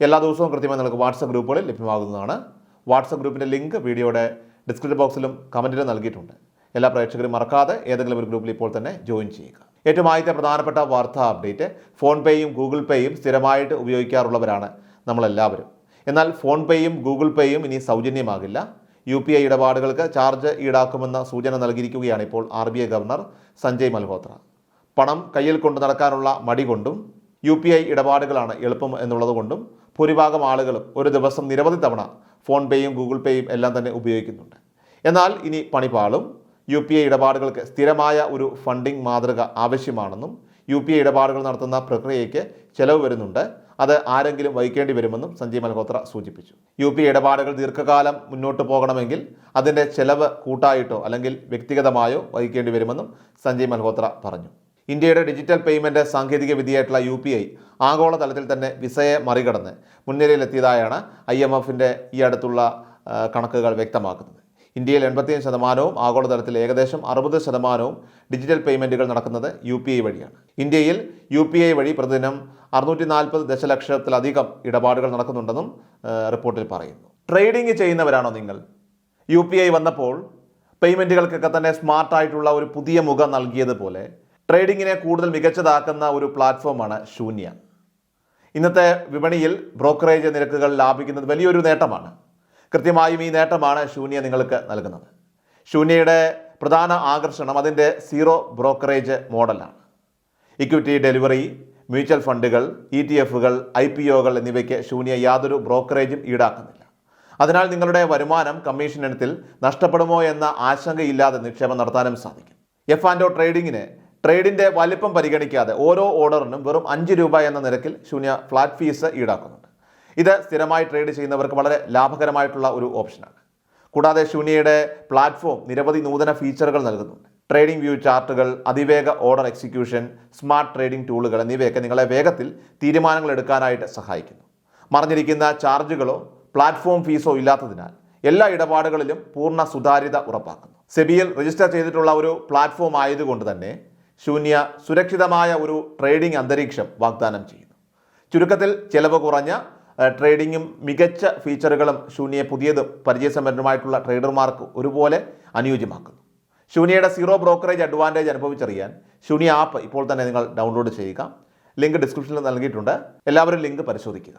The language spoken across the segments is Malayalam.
എല്ലാ ദിവസവും കൃത്യമായി നിങ്ങൾക്ക് വാട്സപ്പ് ഗ്രൂപ്പുകളിൽ ലഭ്യമാകുന്നതാണ്. വാട്സപ്പ് ഗ്രൂപ്പിന്റെ ലിങ്ക് വീഡിയോയുടെ ഡിസ്ക്രിപ്ഷൻ ബോക്സിലും കമന്റിലും നൽകിയിട്ടുണ്ട്. എല്ലാ പ്രേക്ഷകരും മറക്കാതെ ഏതെങ്കിലും ഒരു ഗ്രൂപ്പിൽ ഇപ്പോൾ തന്നെ ജോയിൻ ചെയ്യുക. ഏറ്റവും ആദ്യത്തെ പ്രധാനപ്പെട്ട വാർത്താ അപ്ഡേറ്റ് ഫോൺ പേയും ഗൂഗിൾ പേയും സ്ഥിരമായിട്ട് ഉപയോഗിക്കാറുള്ളവരാണ് നമ്മളെല്ലാവരും. എന്നാൽ ഫോൺ പേയും ഗൂഗിൾ പേയും ഇനി സൗജന്യമാകില്ല. യു പി ഐ ഇടപാടുകൾക്ക് ചാർജ് ഈടാക്കുമെന്ന സൂചന നൽകിയിരിക്കുകയാണ് ഇപ്പോൾ R B I governor Sanjay Malhotra. പണം കയ്യിൽ കൊണ്ടു നടക്കാനുള്ള മടി കൊണ്ടും യു പി ഐ ഇടപാടുകളാണ് എളുപ്പം എന്നുള്ളത് കൊണ്ടും ഭൂരിഭാഗം ആളുകളും ഒരു ദിവസം നിരവധി തവണ ഫോൺ പേയും ഗൂഗിൾ പേയും എല്ലാം തന്നെ ഉപയോഗിക്കുന്നുണ്ട്. എന്നാൽ ഇനി പണിപാളും യു പി ഐ ഇടപാടുകൾക്ക് സ്ഥിരമായ ഒരു ഫണ്ടിംഗ് മാതൃക ആവശ്യമാണെന്നും യു പി ഐ ഇടപാടുകൾ നടത്തുന്ന പ്രക്രിയയ്ക്ക് ചെലവ് വരുന്നുണ്ട്. അത് ആരെങ്കിലും വഹിക്കേണ്ടി വരുമെന്നും സഞ്ജയ് മൽഹോത്ര സൂചിപ്പിച്ചു. യു പി ഇടപാടുകൾ ദീർഘകാലം മുന്നോട്ട് പോകണമെങ്കിൽ അതിന്റെ ചെലവ് കൂട്ടായിട്ടോ അല്ലെങ്കിൽ വ്യക്തിഗതമായോ വഹിക്കേണ്ടി വരുമെന്നും സഞ്ജയ് മൽഹോത്ര പറഞ്ഞു. ഇന്ത്യയുടെ ഡിജിറ്റൽ പേയ്മെന്റ് സാങ്കേതിക വിദ്യയായിട്ടുള്ള യു പി ഐ ആഗോളതലത്തിൽ തന്നെ വിസയെ മറികടന്ന് മുൻനിരയിലെത്തിയതായാണ് ഐ എം എഫിന്റെ ഈ അടുത്തുള്ള കണക്കുകൾ വ്യക്തമാക്കുന്നത്. ഇന്ത്യയിൽ എൺപത്തിയഞ്ച് ശതമാനവും ആഗോളതലത്തിൽ ഏകദേശം അറുപത് ശതമാനവും ഡിജിറ്റൽ പേയ്മെന്റുകൾ നടക്കുന്നത് യു പി ഐ വഴിയാണ്. ഇന്ത്യയിൽ യു പി ഐ വഴി പ്രതിദിനം അറുന്നൂറ്റി നാൽപ്പത് ദശലക്ഷത്തിലധികം ഇടപാടുകൾ നടക്കുന്നുണ്ടെന്നും റിപ്പോർട്ടിൽ പറയുന്നു. ട്രേഡിംഗ് ചെയ്യുന്നവരാണോ നിങ്ങൾ? യു പി ഐ വന്നപ്പോൾ പേയ്മെന്റുകൾക്കൊക്കെ തന്നെ സ്മാർട്ടായിട്ടുള്ള ഒരു പുതിയ മുഖം നൽകിയതുപോലെ ട്രേഡിങ്ങിനെ കൂടുതൽ മികച്ചതാക്കുന്ന ഒരു പ്ലാറ്റ്ഫോമാണ് ശൂന്യ. ഇന്നത്തെ വിപണിയിൽ ബ്രോക്കറേജ് നിരക്കുകൾ ലാഭിക്കുന്നത് വലിയൊരു നേട്ടമാണ്. കൃത്യമായും ഈ നേട്ടമാണ് ശൂന്യ നിങ്ങൾക്ക് നൽകുന്നത്. ശൂന്യയുടെ പ്രധാന ആകർഷണം അതിന്റെ സീറോ ബ്രോക്കറേജ് മോഡലാണ്. ഇക്വിറ്റി ഡെലിവറി മ്യൂച്വൽ ഫണ്ടുകൾ ഇ ടി എഫുകൾ ഐ പി ഒകൾ എന്നിവയ്ക്ക് ശൂന്യ യാതൊരു ബ്രോക്കറേജും ഈടാക്കുന്നില്ല. അതിനാൽ നിങ്ങളുടെ വരുമാനം കമ്മീഷൻ ഇനത്തിൽ നഷ്ടപ്പെടുമോ എന്ന ആശങ്കയില്ലാതെ നിക്ഷേപം നടത്താനും സാധിക്കും. എഫ് ആൻഡ് ഒ ട്രേഡിങ്ങിന് ട്രേഡിന്റെ വലിപ്പം പരിഗണിക്കാതെ ഓരോ ഓർഡറിനും വെറും അഞ്ച് രൂപ എന്ന നിരക്കിൽ ശൂന്യ ഫ്ലാറ്റ് ഫീസ് ഈടാക്കുന്നുണ്ട്. ഇത് സ്ഥിരമായി ട്രേഡ് ചെയ്യുന്നവർക്ക് വളരെ ലാഭകരമായിട്ടുള്ള ഒരു ഓപ്ഷനാണ്. കൂടാതെ ശൂന്യയുടെ പ്ലാറ്റ്ഫോം നിരവധി നൂതന ഫീച്ചറുകൾ നൽകുന്നുണ്ട്. ട്രേഡിംഗ് വ്യൂ ചാർട്ടുകൾ അതിവേഗ ഓർഡർ എക്സിക്യൂഷൻ സ്മാർട്ട് ട്രേഡിംഗ് ടൂളുകൾ എന്നിവയൊക്കെ നിങ്ങളെ വേഗത്തിൽ തീരുമാനങ്ങൾ എടുക്കാനായിട്ട് സഹായിക്കുന്നു. മറിഞ്ഞിരിക്കുന്ന ചാർജുകളോ പ്ലാറ്റ്ഫോം ഫീസോ ഇല്ലാത്തതിനാൽ എല്ലാ ഇടപാടുകളിലും പൂർണ സുതാര്യത ഉറപ്പാക്കുന്നു. സെബിയിൽ രജിസ്റ്റർ ചെയ്തിട്ടുള്ള ഒരു പ്ലാറ്റ്ഫോം ആയതുകൊണ്ട് തന്നെ ശൂന്യ സുരക്ഷിതമായ ഒരു ട്രേഡിംഗ് അന്തരീക്ഷം വാഗ്ദാനം ചെയ്യുന്നു. ചുരുക്കത്തിൽ ചെലവ് കുറഞ്ഞ ട്രേഡിങ്ങും മികച്ച ഫീച്ചറുകളും ശൂന്യ പുതിയതും പരിചയസമ്പന്നരുമായിട്ടുള്ള ട്രേഡർമാർക്ക് ഒരുപോലെ അനുയോജ്യമാക്കുന്നു. ശൂന്യയുടെ സീറോ ബ്രോക്കറേജ് അഡ്വാന്റേജ് അനുഭവിച്ചറിയാൻ ശൂന്യ ആപ്പ് ഇപ്പോൾ തന്നെ നിങ്ങൾ ഡൗൺലോഡ് ചെയ്യുക. ലിങ്ക് ഡിസ്ക്രിപ്ഷനിൽ നൽകിയിട്ടുണ്ട്. എല്ലാവരും ലിങ്ക് പരിശോധിക്കുക.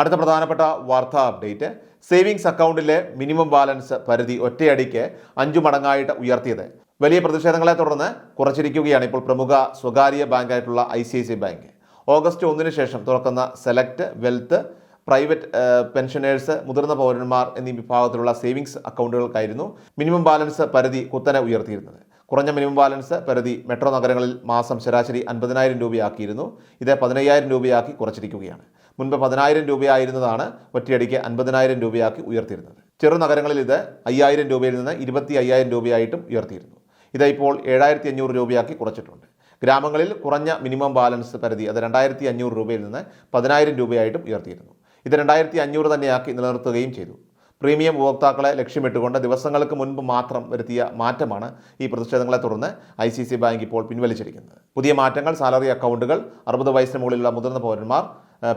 അടുത്ത പ്രധാനപ്പെട്ട വാർത്താ അപ്ഡേറ്റ്. സേവിങ്സ് അക്കൗണ്ടിലെ മിനിമം ബാലൻസ് പരിധി ഒറ്റയടിക്ക് അഞ്ചു മടങ്ങായിട്ട് ഉയർത്തിയത്. വലിയ പ്രതിഷേധങ്ങളെ തുടർന്ന് കുറച്ചിരിക്കുകയാണ് ഇപ്പോൾ പ്രമുഖ സ്വകാര്യ ബാങ്കായിട്ടുള്ള I C I C bank. August ഒന്നിന് ശേഷം തുറക്കുന്ന സെലക്ട് വെൽത്ത് പ്രൈവറ്റ് പെൻഷനേഴ്സ് മുതിർന്ന പൗരന്മാർ എന്നീ വിഭാഗത്തിലുള്ള സേവിങ്സ് അക്കൗണ്ടുകൾക്കായിരുന്നു മിനിമം ബാലൻസ് പരിധി കുത്തനെ ഉയർത്തിയിരുന്നത്. കുറഞ്ഞ മിനിമം ബാലൻസ് പരിധി മെട്രോ നഗരങ്ങളിൽ മാസം ശരാശരി അൻപതിനായിരം രൂപയാക്കിയിരുന്നു. ഇത് പതിനയ്യായിരം രൂപയാക്കി കുറച്ചിരിക്കുകയാണ്. മുൻപ് പതിനായിരം രൂപയായിരുന്നതാണ് ഒറ്റയടിക്ക് അൻപതിനായിരം രൂപയാക്കി ഉയർത്തിയിരുന്നത്. ചെറു നഗരങ്ങളിൽ ഇത് അയ്യായിരം രൂപയിൽ നിന്ന് ഇരുപത്തി അയ്യായിരം രൂപയായിട്ടും ഉയർത്തിയിരുന്നു. ഇത് ഇപ്പോൾ ഏഴായിരത്തി അഞ്ഞൂറ് രൂപയാക്കി കുറച്ചിട്ടുണ്ട്. ഗ്രാമങ്ങളിൽ കുറഞ്ഞ മിനിമം ബാലൻസ് പരിധി അത് രണ്ടായിരത്തി അഞ്ഞൂറ് രൂപയിൽ നിന്ന് പതിനായിരം രൂപയായിട്ടും ഉയർത്തിയിരുന്നു. ഇത് രണ്ടായിരത്തി അഞ്ഞൂറ് തന്നെയാക്കി നിലനിർത്തുകയും ചെയ്തു. പ്രീമിയം ഉപഭോക്താക്കളെ ലക്ഷ്യമിട്ടുകൊണ്ട് ദിവസങ്ങൾക്ക് മുൻപ് മാത്രം വരുത്തിയ മാറ്റമാണ് ഈ പ്രതിഷേധങ്ങളെ തുടർന്ന് ഐ സി സി ബാങ്ക് ഇപ്പോൾ പിൻവലിച്ചിരിക്കുന്നത്. പുതിയ മാറ്റങ്ങൾ സാലറി അക്കൗണ്ടുകൾ അറുപത് വയസ്സിന് മുകളിലുള്ള മുതിർന്ന പൗരന്മാർ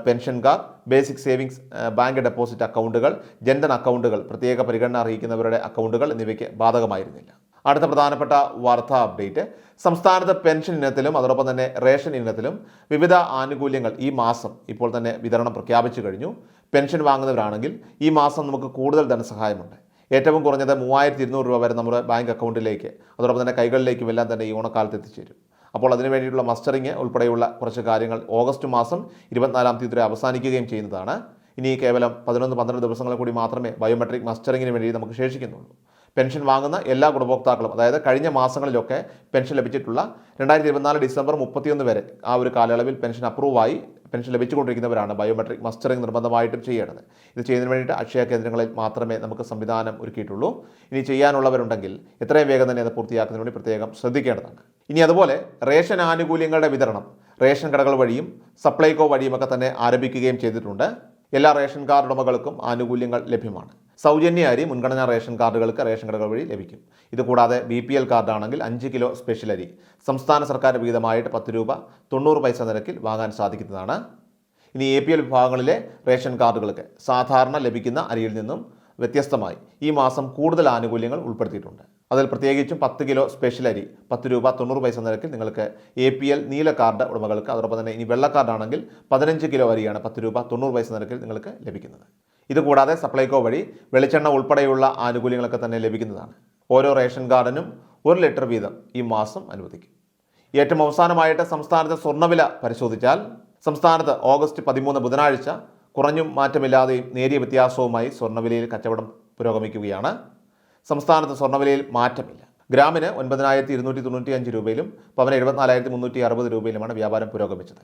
പെൻഷൻകാർ ബേസിക് സേവിങ്സ് ബാങ്ക് ഡെപ്പോസിറ്റ് അക്കൗണ്ടുകൾ ജൻധൻ അക്കൗണ്ടുകൾ പ്രത്യേക പരിഗണന അറിയിക്കുന്നവരുടെ അക്കൗണ്ടുകൾ എന്നിവയ്ക്ക് ബാധകമായിരുന്നില്ല. അടുത്ത പ്രധാനപ്പെട്ട വാർത്താ അപ്ഡേറ്റ്. സംസ്ഥാനത്ത് പെൻഷൻ ഇനത്തിലും അതോടൊപ്പം തന്നെ റേഷൻ ഇനത്തിലും വിവിധ ആനുകൂല്യങ്ങൾ ഈ മാസം ഇപ്പോൾ തന്നെ വിതരണം പ്രഖ്യാപിച്ചു കഴിഞ്ഞു. പെൻഷൻ വാങ്ങുന്നവരാണെങ്കിൽ ഈ മാസം നമുക്ക് കൂടുതൽ ധനസഹായമുണ്ട്. ഏറ്റവും കുറഞ്ഞത് മൂവായിരത്തി ഇരുന്നൂറ് രൂപ വരെ നമ്മുടെ ബാങ്ക് അക്കൗണ്ടിലേക്ക് അതോടൊപ്പം തന്നെ കൈകളിലേക്കും എല്ലാം തന്നെ ഈ ഓണക്കാലത്ത് എത്തിച്ചേരും. അപ്പോൾ അതിനു വേണ്ടിയിട്ടുള്ള മസ്റ്ററിങ് ഉൾപ്പെടെയുള്ള കുറച്ച് കാര്യങ്ങൾ ഓഗസ്റ്റ് മാസം ഇരുപത്തിനാലാം തീയതി വരെ അവസാനിക്കുകയും ചെയ്യുന്നതാണ്. ഇനി കേവലം പതിനൊന്ന് പന്ത്രണ്ട് ദിവസങ്ങൾ കൂടി മാത്രമേ ബയോമെട്രിക് മസ്റ്ററിങ്ങിന് വേണ്ടി നമുക്ക് ശേഷിക്കുന്നുള്ളൂ. പെൻഷൻ വാങ്ങുന്ന എല്ലാ ഗുണഭോക്താക്കളും അതായത് കഴിഞ്ഞ മാസങ്ങളിലൊക്കെ പെൻഷൻ ലഭിച്ചിട്ടുള്ള രണ്ടായിരത്തി ഇരുപത്തിനാല് ഡിസംബർ മുപ്പത്തിയൊന്ന് വരെ ആ ഒരു കാലയളവിൽ പെൻഷൻ അപ്രൂവായി പെൻഷൻ ലഭിച്ചുകൊണ്ടിരിക്കുന്നവരാണ് ബയോമെട്രിക് മസ്റ്ററിംഗ് നിർബന്ധമായിട്ടും ചെയ്യേണ്ടത്. ഇത് ചെയ്യുന്നതിന് വേണ്ടിയിട്ട് അക്ഷയ കേന്ദ്രങ്ങളിൽ മാത്രമേ നമുക്ക് സംവിധാനം ഒരുക്കിയിട്ടുള്ളൂ. ഇനി ചെയ്യാനുള്ളവരുണ്ടെങ്കിൽ എത്രയും വേഗം തന്നെ അത് പൂർത്തിയാക്കുന്നതിന് വേണ്ടി പ്രത്യേകം ശ്രദ്ധിക്കേണ്ടതാണ് ഇനി അതുപോലെ റേഷൻ ആനുകൂല്യങ്ങളുടെ വിതരണം റേഷൻ കടകൾ വഴിയും സപ്ലൈകോ വഴിയുമൊക്കെ തന്നെ ആരംഭിക്കുകയും ചെയ്തിട്ടുണ്ട്. എല്ലാ റേഷൻ കാർഡ് ഉടമകൾക്കും ആനുകൂല്യങ്ങൾ ലഭ്യമാണ്. സൗജന്യ അരി മുൻഗണനാ റേഷൻ കാർഡുകൾക്ക് റേഷൻ കടകൾ വഴി ലഭിക്കും. ഇതുകൂടാതെ ബി പി എൽ കാർഡാണെങ്കിൽ അഞ്ച് കിലോ സ്പെഷ്യൽ അരി. സംസ്ഥാന സർക്കാർ വിഹിതമായിട്ട് പത്ത് രൂപ തൊണ്ണൂറ് പൈസ നിരക്കിൽ വാങ്ങാൻ സാധിക്കുന്നതാണ്. ഇനി എ പി എൽ വിഭാഗങ്ങളിലെ റേഷൻ കാർഡുകൾക്ക് സാധാരണ ലഭിക്കുന്ന അരിയിൽ നിന്നും വ്യത്യസ്തമായി ഈ മാസം കൂടുതൽ ആനുകൂല്യങ്ങൾ ഉൾപ്പെടുത്തിയിട്ടുണ്ട്. അതിൽ പ്രത്യേകിച്ചും പത്ത് കിലോ സ്പെഷ്യൽ അരി പത്ത് രൂപ തൊണ്ണൂറ് പൈസ നിരക്കിൽ നിങ്ങൾക്ക് എ പി എൽ നീല കാർഡ് ഉടമകൾക്ക് അതോടൊപ്പം തന്നെ ഇനി വെള്ള കാർഡാണെങ്കിൽ പതിനഞ്ച് കിലോ അരിയാണ് പത്ത് രൂപ തൊണ്ണൂറ് പൈസ നിരക്കിൽ നിങ്ങൾക്ക് ലഭിക്കുന്നത്. ഇതുകൂടാതെ സപ്ലൈകോ വഴി വെളിച്ചെണ്ണ ഉൾപ്പെടെയുള്ള ആനുകൂല്യങ്ങളൊക്കെ തന്നെ ലഭിക്കുന്നതാണ്. ഓരോ റേഷൻ കാർഡിനും ഒരു ലിറ്റർ വീതം ഈ മാസം അനുവദിക്കും. ഏറ്റവും അവസാനമായിട്ട് സംസ്ഥാനത്തെ സ്വർണവില പരിശോധിച്ചാൽ സംസ്ഥാനത്ത് ഓഗസ്റ്റ് പതിമൂന്ന് ബുധനാഴ്ച കുറഞ്ഞും മാറ്റമില്ലാതെയും നേരിയ വ്യത്യാസവുമായി സ്വർണവിലയിൽ കച്ചവടം പുരോഗമിക്കുകയാണ്. സംസ്ഥാനത്ത് സ്വർണവിലയിൽ മാറ്റമില്ല. ഗ്രാമിന് ഒൻപതിനായിരത്തി ഇരുന്നൂറ്റി തൊണ്ണൂറ്റി അഞ്ച് രൂപയിലും പവന് എഴുപത്തിനാലായിരത്തി മുന്നൂറ്റി അറുപത് രൂപയിലുമാണ് വ്യാപാരം പുരോഗമിച്ചത്.